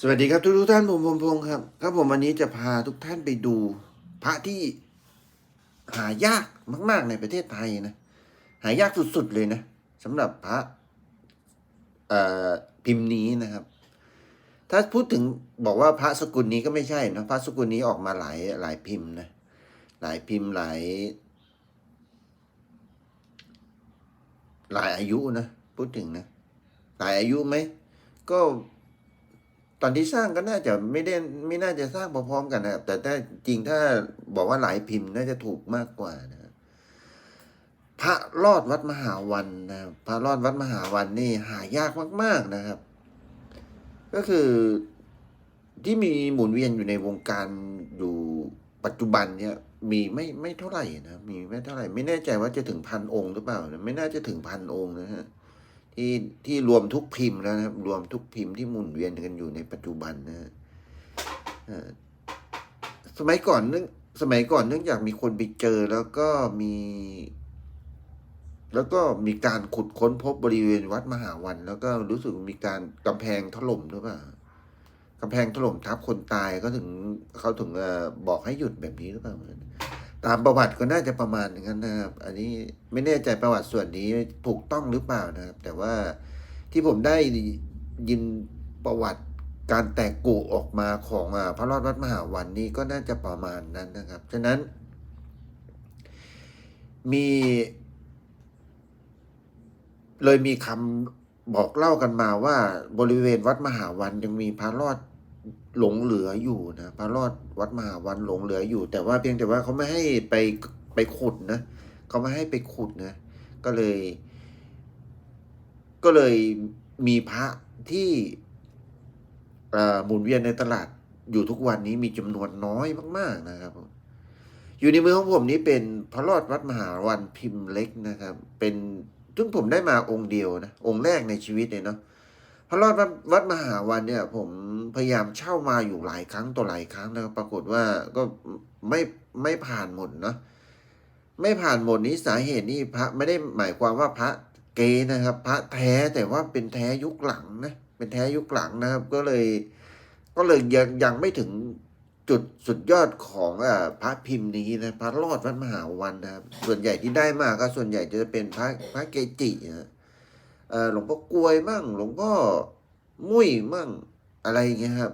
สวัสดีครับทุกทุกท่านผมพงพงศ์ครับครับผมวันนี้จะพาทุกท่านไปดูพระที่หายากมาก ๆ ในประเทศไทยนะ หายากสุด ๆ เลยนะสำหรับพระเอ่อพิมพ์นี้นะครับ ถ้าพูดถึงบอกว่าพระสกุลนี้ก็ไม่ใช่นะพระสกุลนี้ออกมาหลายหลายพิมพ์นะหลายพิมพ์หลาย หลายอายุนะพูดถึงนะ หลายอายุไหมก็ ตอนที่สร้างก็น่าจะไม่ได้ไม่น่าจะสร้างพร้อมๆกันนะครับแต่ถ้าจริงถ้าบอกว่าหลายพิมพ์น่าจะถูกมากกว่านะครับพระรอดวัดมหาวันนะพระรอดวัดมหาวันนี่หายากมาก ๆนะครับ ก็คือที่มีหมุนเวียนอยู่ในวงการอยู่ปัจจุบันเนี่ยมีไม่ไม่เท่าไหร่นะมีไม่เท่าไหร่ ไม่แน่ใจว่าจะถึงพันองค์หรือเปล่านะไม่น่าจะถึงพันองค์นะฮะ ที่ที่รวมทุกพิมพ์แล้วนะครับ รวมทุกพิมพ์ที่หมุนเวียนกันอยู่ในปัจจุบันนะฮะสมัยก่อนเนื่องสมัยก่อนเนื่องจากมีคนไปเจอแล้วก็มี แล้วก็มีการขุดค้นพบบริเวณวัดมหาวัน แล้วก็รู้สึกมีการกำแพงถล่มหรือเปล่ากำแพงถล่มทับคนตายก็ถึงเขาถึงเออบอกให้หยุดแบบนี้หรือเปล่า ตามประวัติก็น่าจะประมาณอย่างนั้นนะครับ อันนี้ไม่แน่ใจประวัติส่วนนี้ถูกต้องหรือเปล่านะครับ แต่ว่าที่ผมได้ยินประวัติการแตกกุออกมาของพระรอดวัดมหาวันนี่ก็น่าจะประมาณนั้นนะครับ ฉะนั้น มี เลยมีคำบอกเล่ากันมาว่าบริเวณวัดมหาวันยังมีพระรอด หลงเหลืออยู่นะพระรอดวัดมหาวันหลงเหลืออยู่ แต่ว่าเพียงแต่ว่าเขาไม่ให้ไปไปขุดนะเขาไม่ให้ไปขุดนะ ก็เลย ก็เลยมีพระที่หมุนเวียนในตลาดอยู่ทุกวันนี้มีจำนวนน้อยมาก ๆ นะครับ อยู่ในมือของผมนี้เป็นพระรอดวัดมหาวันพิมพ์เล็กนะครับ เป็นซึ่งผมได้มาองค์เดียวนะ องค์แรกในชีวิตเลยเนาะ พระรอดวัดมหาวันเนี่ย ผมพยายามเช่ามาอยู่หลายครั้งต่อหลายครั้งนะครับปรากฏว่าก็ไม่ไม่ผ่านหมดเนาะไม่ผ่านหมดนี้สาเหตุนี่พระไม่ได้หมายความว่าพระเกนะครับ พระแท้แต่ว่าเป็นแท้ยุคหลังนะเป็นแท้ยุคหลังนะครับ ก็เลย ก็เลยยังยังไม่ถึงจุดสุดยอดของอพระพิมพ์นี้นะพระรอดวัดมหาวันนะครับ ส่วนใหญ่ที่ได้มาก็ส่วนใหญ่จะเป็นพระพระเกจินะ หลวงพ่อกลวยมั่ง หลวงพ่อมุ้ยมั่งอะไรอย่างเงี้ยครับ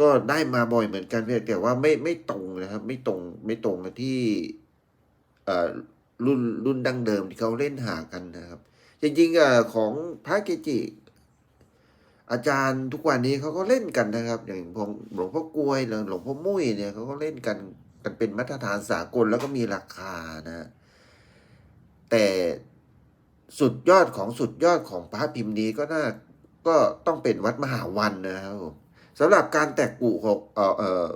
ก็ได้มาบ่อยเหมือนกันเพียงแต่ว่าไม่ไม่ตรงนะครับ ไม่ตรงไม่ตรงกับที่รุ่นรุ่นดั้งเดิมที่เขาเล่นหากันนะครับ จริงๆอของพระเกจิอาจารย์ทุกวันนี้เขาก็เล่นกันนะครับ อย่างของหลวงพ่อกลวยหรือหลวงพ่อมุ้ยเนี่ยเขาก็เล่นกันกันเป็นมาตรฐานสากลแล้วก็มีราคานะ แต่ สุดยอดของสุดยอดของพระพิมพ์นี้ก็น่าก็ต้องเป็นวัดมหาวันนะครับผมสำหรับการแตกกุของเอ่อเอ่อ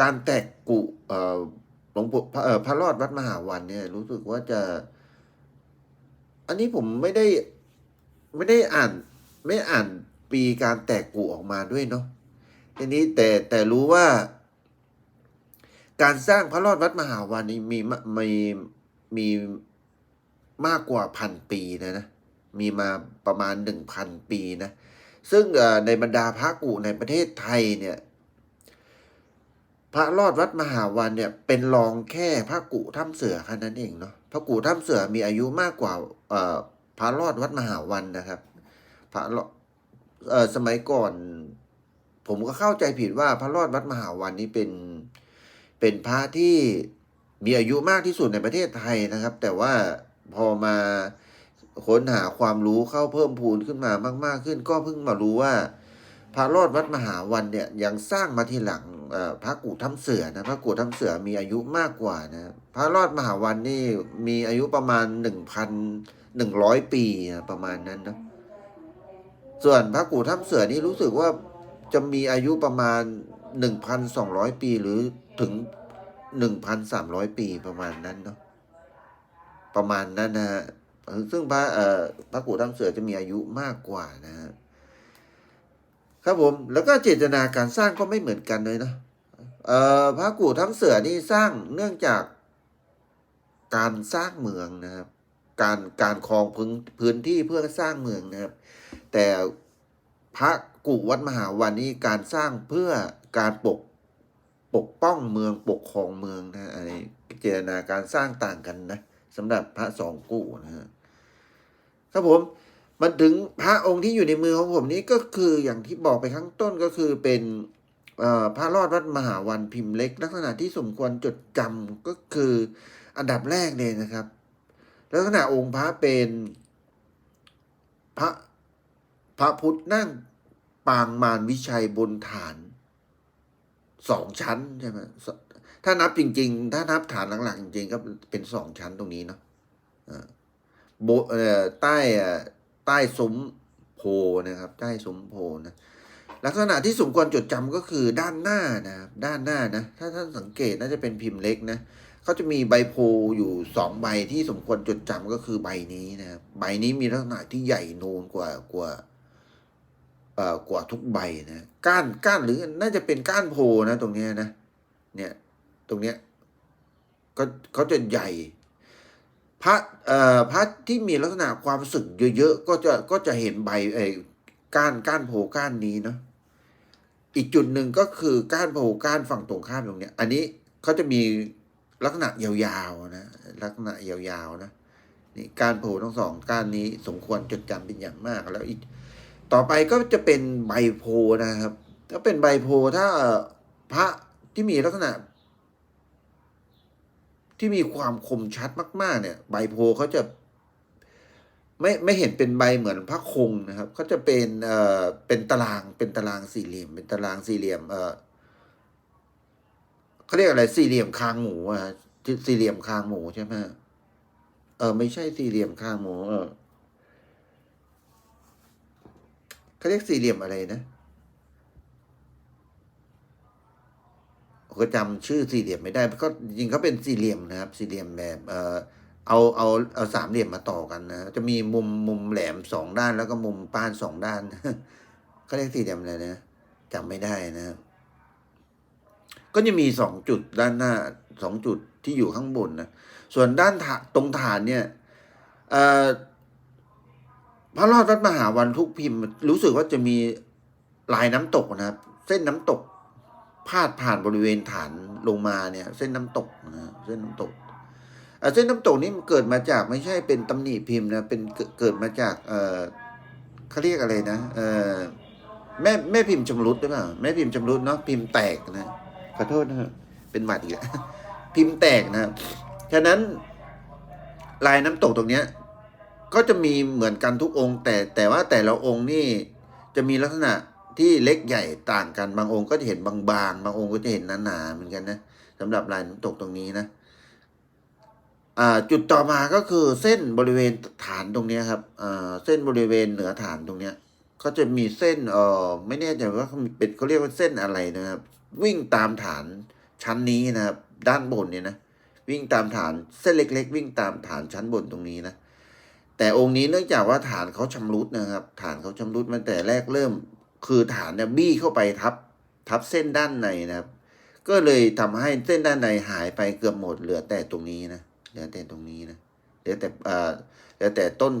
การแตกกุเอ่อหลวงปู่พระเอ่อพระรอดวัดมหาวันเนี่ย รู้สึกว่าจะ อันนี้ผมไม่ได้ไม่ได้อ่าน ไม่อ่านปีการแตกกุออกมาด้วยเนาะทีนี้แต่แต่รู้ว่า การสร้างพระรอดวัดมหาวันนี้มีมา มีมากกว่าพันปีนะนะ มีมาประมาณหนึ่งพันปีนะ ซึ่งในบรรดาพระกุในประเทศไทยเนี่ย พระรอดวัดมหาวันเนี่ยเป็นรองแค่พระกุถ้ำเสือแค่นั้นเองเนาะ พระกุถ้ำเสือมีอายุมากกว่าพระรอดวัดมหาวันนะครับ พระเออสมัยก่อน ผมก็เข้าใจผิดว่าพระรอดวัดมหาวันนี้เป็นเป็นพระที่ มีอายุมากที่สุดในประเทศไทยนะครับ แต่ว่าพอมาค้นหาความรู้เข้าเพิ่มพูนขึ้นมามาก ๆ ขึ้น ก็เพิ่งมารู้ว่า พระรอดวัดมหาวันเนี่ยยังสร้างมาทีหลังพระกู่ถ้ำเสือนะพระกู่ถ้ำเสือมีอายุมากกว่านะพระรอดมหาวันนี่มีอายุประมาณหนึ่งพันหนึ่งร้อยปีประมาณนั้นนะส่วนพระกู่ถ้ำเสือนี่รู้สึกว่าจะมีอายุประมาณหนึ่งพันสองร้อยปีหรือถึง หนึ่งพันสามร้อยปีประมาณนั้นเนาะประมาณนั้นนะฮะซึ่งพระเอ่อพระกู่ถ้ำเสือจะมีอายุมากกว่านะฮะครับผมแล้วก็เจตนาการสร้างก็ไม่เหมือนกันเลยนะเอ่อพระกู่ถ้ำเสือนี่สร้างเนื่องจากการสร้างเมืองนะครับ การการครองพื้นพื้นที่เพื่อสร้างเมืองนะครับ แต่พระกุวัดมหาวันนี้การสร้างเพื่อการปก ปกป้องเมืองปกครองเมืองนะอะไรพิจารณาการสร้างต่างกันนะสำหรับพระสองกุนะฮะครับผมมันถึงพระองค์ที่อยู่ในมือของผมนี้ก็คืออย่างที่บอกไปข้างต้นก็คือเป็นพระรอดวัดมหาวันพิมพ์เล็ก ลักษณะที่สมควรจดจำก็คืออันดับแรกเลยนะครับ ลักษณะองค์พระเป็นพระพระพุทธนั่งปางมารวิชัยบนฐาน สองชั้นใช่ไหมถ้านับจริง ๆ ถ้านับฐานหลักๆจริง ๆ ก็เป็นสองชั้นตรงนี้เนาะอ่าโบเอ่อใต้อ่ใต้ซุ้มโพนะครับ ใต้ซุ้มโพนะลักษณะที่สมควรจดจำก็คือด้านหน้านะครับด้านหน้านะ ถ้าท่านสังเกตน่าจะเป็นพิมพ์เล็กนะเขาจะมีใบโพอยู่สองใบที่สมควรจดจำก็คือใบนี้นะครับใบนี้มีลักษณะที่ใหญ่นูนกว่ากว่า กว่าทุกใบนะก้านก้านหรือน่าจะเป็นก้านโพนะตรงนี้นะเนี่ยตรงเนี้ยก็เขาจะใหญ่พระเอ่อพระที่มีลักษณะความสึกเยอะๆก็จะก็จะเห็นใบไอ้ก้านก้านโพก้านนี้เนาะอีกจุดหนึ่งก็คือก้านโพก้านฝั่งตรงข้ามตรงเนี้ย อันนี้เขาจะมีลักษณะยาวๆนะลักษณะยาวๆนะนี่ก้านโพทั้งสองก้านนี้สมควรจดจำเป็นอย่างมากแล้วอีก ต่อไปก็จะเป็นใบโพนะครับ ถ้าเป็นใบโพถ้าพระที่มีลักษณะ ที่มีความคมชัดมาก ๆ เนี่ยใบโพเขาจะ ไม่ไม่เห็นเป็นใบเหมือนพระคงนะครับเขาจะเป็นเอ่อเป็นตารางเป็นตารางสี่เหลี่ยม เป็นตารางสี่เหลี่ยม เออเขาเรียกอะไรสี่เหลี่ยมคางหมูอะฮะสี่เหลี่ยมคางหมูใช่ไหมเออไม่ใช่สี่เหลี่ยมคางหมู เออ เขาเรียกสี่เหลี่ยมอะไรนะก็จำชื่อสี่เหลี่ยมไม่ได้ก็จริงเขาเป็นสี่เหลี่ยมนะครับ สี่เหลี่ยมแบบเออเอาเอาเอาสามเหลี่ยมมาต่อกันนะจะมีมุมมุมแหลมสองด้านแล้วก็มุมป้านสองด้านเขาเรียกสี่เหลี่ยมอะไรนะจำไม่ได้นะครับก็จะมีสองจุดด้านหน้าสองจุดที่อยู่ข้างบนนะส่วนด้านถาตรงฐานเนี่ยเอ่อ พระรอดวัดมหาวันทุกพิมพ์ รู้สึกว่าจะมีลายน้ำตกนะครับ เส้นน้ำตก พาดผ่านบริเวณฐานลงมาเนี่ย เส้นน้ำตกนะเส้นน้ำตกเส้นน้ำตกนี้มันเกิดมาจากไม่ใช่เป็นตำหนิพิมพ์นะเป็นเกิดมาจากเออเขาเรียกอะไรนะเออแม่แม่พิมพ์ชำรุดหรือเปล่าแม่พิมพ์ชำรุดเนาะพิมพ์แตกนะขอโทษนะครับเป็นหมัดอีกแล้วพิมพ์แตกนะฉะนั้นลายน้ำตกตรงเนี้ย ก็จะมีเหมือนกันทุกองค์ แต่แต่ว่าแต่ละองค์นี่จะมีลักษณะที่เล็กใหญ่ต่างกันบางองค์ก็จะเห็นบางๆบางองค์ก็จะเห็นหนาๆเหมือนกันนะสำหรับลายน้ำตกตรงนี้นะอ่าจุดต่อมาก็คือเส้นบริเวณฐานตรงนี้ครับอ่าเส้นบริเวณเหนือฐานตรงนี้ยก็จะมีเส้นเออไม่แน่ใจว่าเขาเป็นเขาเรียกว่าเส้นอะไรนะครับ วิ่งตามฐานชั้นนี้นะครับ ด้านบนเนี่ยนะวิ่งตามฐานเส้นเล็ก ๆ วิ่งตามฐานชั้นบนตรงนี้นะ แต่องค์นี้เนื่องจากว่าฐานเขาชำรุดนะครับ ฐานเขาชำรุดมาแต่แรกเริ่ม คือฐานเนี่ยบี้เข้าไปทับ ทับเส้นด้านในนะครับ ก็เลยทำให้เส้นด้านในหายไปเกือบหมดเหลือแต่ตรงนี้นะเหลือแต่ตรงนี้นะเหลือแต่เอ่อเหลือแต่ต้น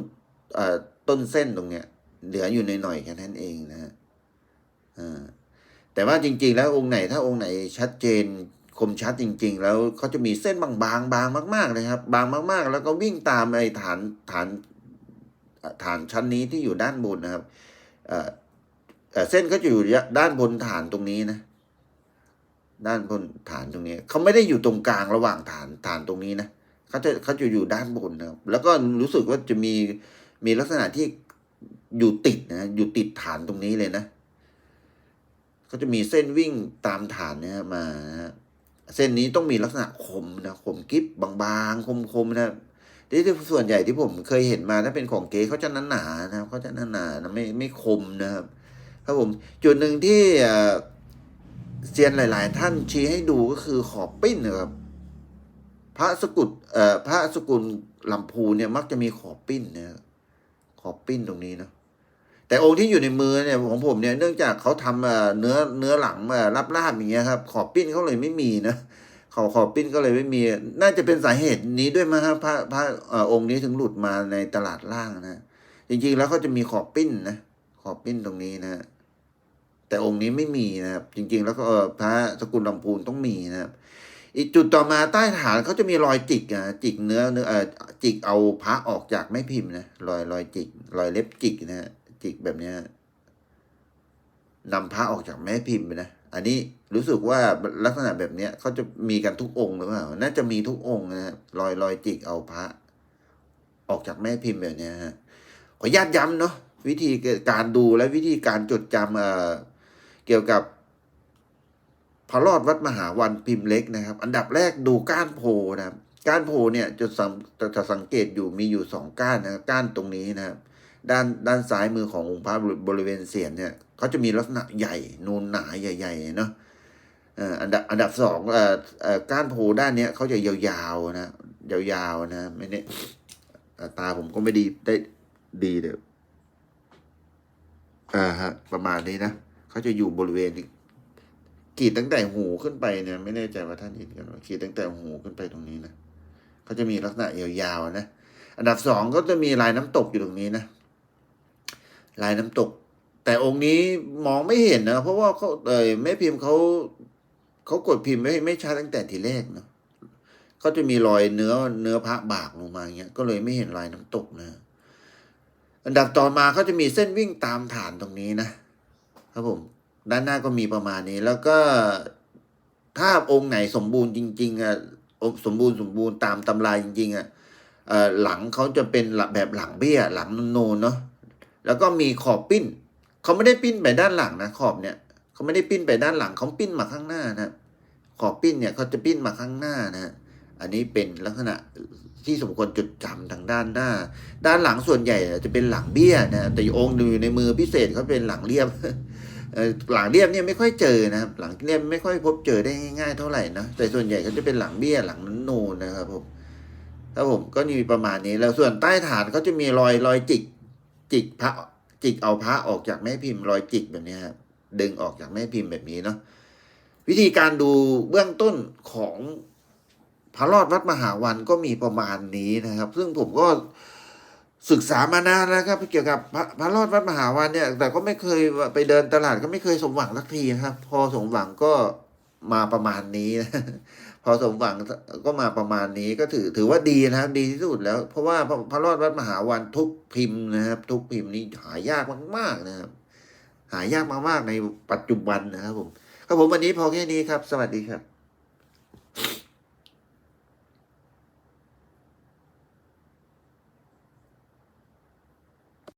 เอ่อต้นเส้นตรงเนี้ย เหลืออยู่หน่อยๆแค่นั้นเองนะฮะอ่าแต่ว่าจริง ๆ แล้วองค์ไหนถ้าองค์ไหนชัดเจน คมชัดจริง ๆ แล้วเขาจะมีเส้นบางๆบางมากๆเลยครับ บางมากๆ แล้วก็วิ่งตามไอ้ฐานฐานฐานชั้นนี้ที่อยู่ด้านบนนะครับเอ่อเส้นก็จะอยู่ด้านบนฐานตรงนี้นะ ด้านบนฐานตรงนี้เขาไม่ได้อยู่ตรงกลางระหว่างฐานฐานตรงนี้นะเขาจะเขาจะอยู่ด้านบนนะครับ แล้วก็รู้สึกว่าจะมีมีลักษณะที่อยู่ติดนะอยู่ติดฐานตรงนี้เลยนะเขาจะมีเส้นวิ่งตามฐานเนี่ยมานะฮะ เส้นนี้ต้องมีลักษณะคมนะคมกิบบางๆ คมๆนะที่ส่วนใหญ่ที่ผมเคยเห็นมาถ้าเป็นของเก๋เขาจะหนาๆนะครับเขาจะหนาๆนะไม่ไม่คมนะครับครับผมจุดหนึ่งที่เซียนหลาย ๆ ท่านชี้ให้ดูก็คือขอบปิ้นนะครับพระสกุลเอ่อพระสกุลลำพูเนี่ยมักจะมีขอบปิ้นนะขอบปิ้นตรงนี้นะ แต่องค์ที่อยู่ในมือเนี่ยของผมเนี่ยเนื่องจากเขาทำเอ่อเนื้อเนื้อหลังเอ่อรับลาบอย่างเงี้ยครับ ขอบปิ้นเขาเลยไม่มีนะขอขอบปิ้นก็เลยไม่มี น่าจะเป็นสาเหตุนี้ด้วยมั้งครับพระพระเอ่อองค์นี้ถึงหลุดมาในตลาดล่างนะจริงๆแล้วเขาจะมีขอบปิ้นนะขอบปิ้นตรงนี้นะแต่องค์นี้ไม่มีนะครับ จริง ๆ แล้วก็พระสกุลลำพูนต้องมีนะครับ อีกจุดต่อมาใต้ฐานเขาจะมีรอยจิกอะจิกเนื้อเนื้อเอ่อจิกเอาพระออกจากแม่พิมพ์นะรอยรอยจิก รอยเล็บจิกนะฮะ จิกแบบเนี้ยนำพระออกจากแม่พิมพ์ไปนะ อันนี้รู้สึกว่าลักษณะแบบเนี้ยเขาจะมีกันทุกองค์หรือเปล่า น่าจะมีทุกองค์นะฮะรอยรอยจิกเอาพระ ออกจากแม่พิมพ์แบบเนี้ยฮะ ขอญาตย้ำเนาะวิธีการดูและวิธีการจดจำเอ่อเกี่ยวกับพระรอดวัดมหาวันพิมพ์เล็กนะครับ อันดับแรกดูก้านโพนะครับ ก้านโพเนี่ยจะสังจะสังเกตอยู่มีอยู่สองก้านนะก้านตรงนี้นะครับ ด้านด้านซ้ายมือขององค์พระบริเวณเสียนเนี่ยเขาจะมีลักษณะใหญ่นูนหนาใหญ่ๆเนาะอันดับอันดับสองเอ่อเอ่อก้านโพด้านเนี้ยเขาจะยาวๆนะยาวๆนะไม่เนี่ยตาผมก็ไม่ดีได้ดีเด้ออ่าฮะประมาณนี้นะเขาจะอยู่บริเวณนี้กรีดตั้งแต่หูขึ้นไปเนี่ยไม่แน่ใจว่าท่านเห็นกันไหมกรีดตั้งแต่หูขึ้นไปตรงนี้นะเขาจะมีลักษณะยาวๆนะอันดับสองก็จะมีลายน้ำตกอยู่ตรงนี้นะ ลายน้ำตก แต่องค์นี้มองไม่เห็นนะ เพราะว่าเขาเออแม่พิมพ์เขาเขากดพิมพ์ไม่ไม่ชัดตั้งแต่ทีแรกเนาะเขาจะมีรอยเนื้อเนื้อพระบากลงมาอย่างเงี้ย ก็เลยไม่เห็นลายน้ำตกนะ อันดับต่อมาเขาจะมีเส้นวิ่งตามฐานตรงนี้นะครับผม ด้านหน้าก็มีประมาณนี้ แล้วก็ถ้าองค์ไหนสมบูรณ์จริงๆอะสมบูรณ์สมบูรณ์ตามตำราจริงๆอะหลังเขาจะเป็นแบบหลังเบี้ย หลังโนนเนาะ แล้วก็มีขอบปิ้น เขาไม่ได้ปิ้นไปด้านหลังนะขอบเนี่ยเขาไม่ได้ปิ้นไปด้านหลังเขาปิ้นมาข้างหน้านะขอบปิ้นเนี่ยเขาจะปิ้นมาข้างหน้านะอันนี้เป็นลักษณะที่สมควรจดจำทางด้านหน้า ด้านหลังส่วนใหญ่จะเป็นหลังเบี้ยนะแต่องค์อยู่ในมือพิเศษเขาเป็นหลังเรียบหลังเรียบเนี่ยไม่ค่อยเจอนะครับ หลังเรียบไม่ค่อยพบเจอได้ง่ายๆเท่าไหร่นะแต่ส่วนใหญ่ก็จะเป็นหลังเบี้ยหลังนั้นนูนนะครับผมครับผมก็มีประมาณนี้แล้วส่วนใต้ฐานเขาจะมีรอยรอยจิก จิกพระจิกเอาพระออกจากแม่พิมพ์รอยจิกแบบนี้ครับดึงออกจากแม่พิมพ์แบบนี้เนาะวิธีการดูเบื้องต้นของพระรอดวัดมหาวันก็มีประมาณนี้นะครับ ซึ่งผมก็ศึกษามานานแล้วครับเกี่ยวกับพระพระรอดวัดมหาวันเนี่ย แต่ก็ไม่เคยไปเดินตลาดก็ไม่เคยสมหวังสักทีนะครับ พอสมหวังก็มาประมาณนี้นะ พอสมหวังก็มาประมาณนี้ก็ถือถือว่าดีนะครับ ดีที่สุดแล้ว เพราะว่าพระระรอดวัดมหาวันทุกพิมพ์นะครับ ทุกพิมพ์นี้หายากมากๆนะครับ หายากมากๆในปัจจุบันนะครับผมครับผมวันนี้พอแค่นี้ครับ สวัสดีครับ